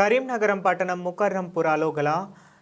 కరీంనగరం పట్టణం ముకర్రంపురాలో గల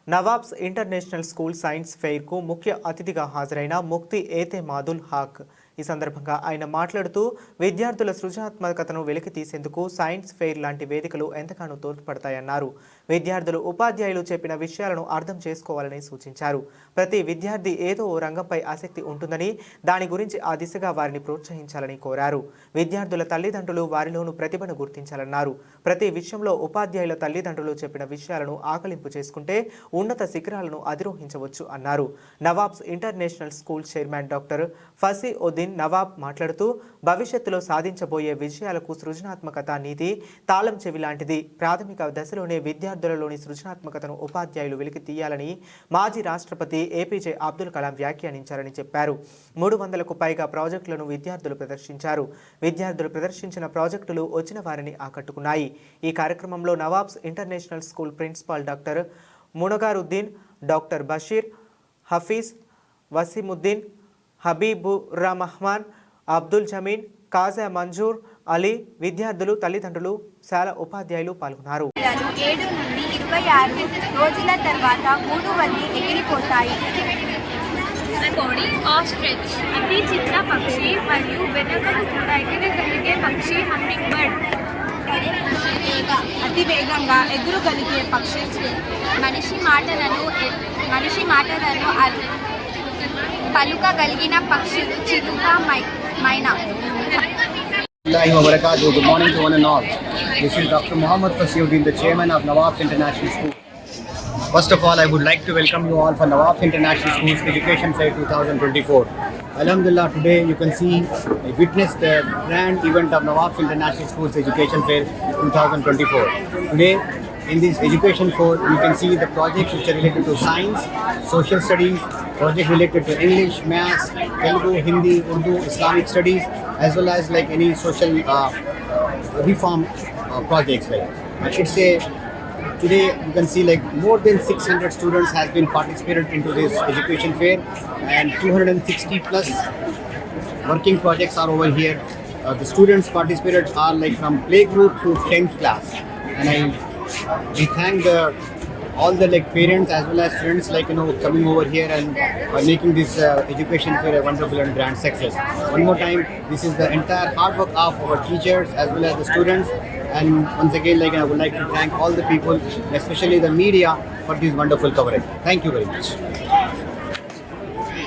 నవాబ్స్ ఇంటర్నేషనల్ స్కూల్ సైన్స్ ఫెయిర్కు ముఖ్య అతిథిగా హాజరైన ముక్తి ఏతే మాదుల్ హాక్. ఈ సందర్భంగా ఆయన మాట్లాడుతూ విద్యార్థుల సృజనాత్మకతను వెలికి తీసేందుకు సైన్స్ ఫెయిర్ లాంటి వేదికలు ఎంతగానో తోడ్పడతాయన్నారు. విద్యార్థులు ఉపాధ్యాయులు చెప్పిన విషయాలను అర్థం చేసుకోవాలని సూచించారు. ప్రతి విద్యార్థి ఏదో ఓ రంగంపై ఆసక్తి ఉంటుందని దాని గురించి ఆ దిశగా వారిని ప్రోత్సహించాలని కోరారు. విద్యార్థుల తల్లిదండ్రులు వారిలోను ప్రతిభను గుర్తించాలన్నారు. ప్రతి విషయంలో ఉపాధ్యాయుల తల్లిదండ్రులు చెప్పిన విషయాలను ఆకలింపు చేసుకుంటే ఉన్నత శిఖరాలను అధిరోహించవచ్చు అన్నారు. Nawabs international school chairman doctor Fasi Uddin Nawab మాట్లాడుతూ భవిష్యత్తులో సాధించబోయే విజయాలకు సృజనాత్మకత నీతి తాళం చెవి లాంటిది. ప్రాథమిక దశలోనే విద్యార్థులలోని సృజనాత్మకతను ఉపాధ్యాయులు వెలికి తీయాలని మాజీ రాష్ట్రపతి ఏపీజే అబ్దుల్ కలాం వ్యాఖ్యానించారని చెప్పారు. మూడు వందలకు పైగా ప్రాజెక్టులను విద్యార్థులు ప్రదర్శించారు. విద్యార్థులు ప్రదర్శించిన ప్రాజెక్టులు వచ్చిన వారిని ఆకట్టుకున్నాయి. ఈ కార్యక్రమంలో Nawabs international school principal doctor Munagaruddin doctor Basheer Hafeez Waseemuddin Habeeburrahman Abdul Jameen Khaja Manzoor Ali విద్యార్థులు తల్లిదండ్రులు శాల ఉపాధ్యాయులు పాల్గొన్నారు. ఏడు నుండి ఇరవై ఆరు రోజుల తర్వాత మూడు వల్లి ఎగిరిపోతాయి. కోడి ఆస్ట్రిచ్ అతి చిన్న పక్షి మరియు వెనకలు కూడా ఎగరగలిగే పక్షి హమ్మింగ్ బర్డ్ అతి వేగంగా ఎగురగలిగే పక్షి మనిషి మాటలను మనిషి మాటలను అర్- పలుకగలిగిన పక్షులు చిలుక my Maina Allahi wa barakatuh. Good morning to one and all. This is Dr. Muhammad Fasiuddin, the chairman of Nawabs International School. First of all, I would like to welcome you all for Nawabs International School's Education Fair 2024. Alhamdulillah, today you can see, I witnessed the grand event of Nawabs International School's Education Fair 2024. Today, in this education fair, you can see the projects which are related to science, social studies, project related to English, maths, Telugu, Hindi, Urdu, Islamic studies, as well as like any social uh, reform uh, projects. Like I should say, today you can see like more than 600 students has been participated into this education fair, and 260 plus working projects are over here. Uh, the students participated are like from playgroup to 10th class, and I we thank the all the like parents as well as friends like you know coming over here and uh, making this uh, education fair a wonderful and grand success. One more time, this is the entire hard work of our teachers as well as the students. And once again, like I would like to thank all the people, especially the media, for this wonderful coverage. Thank you very much.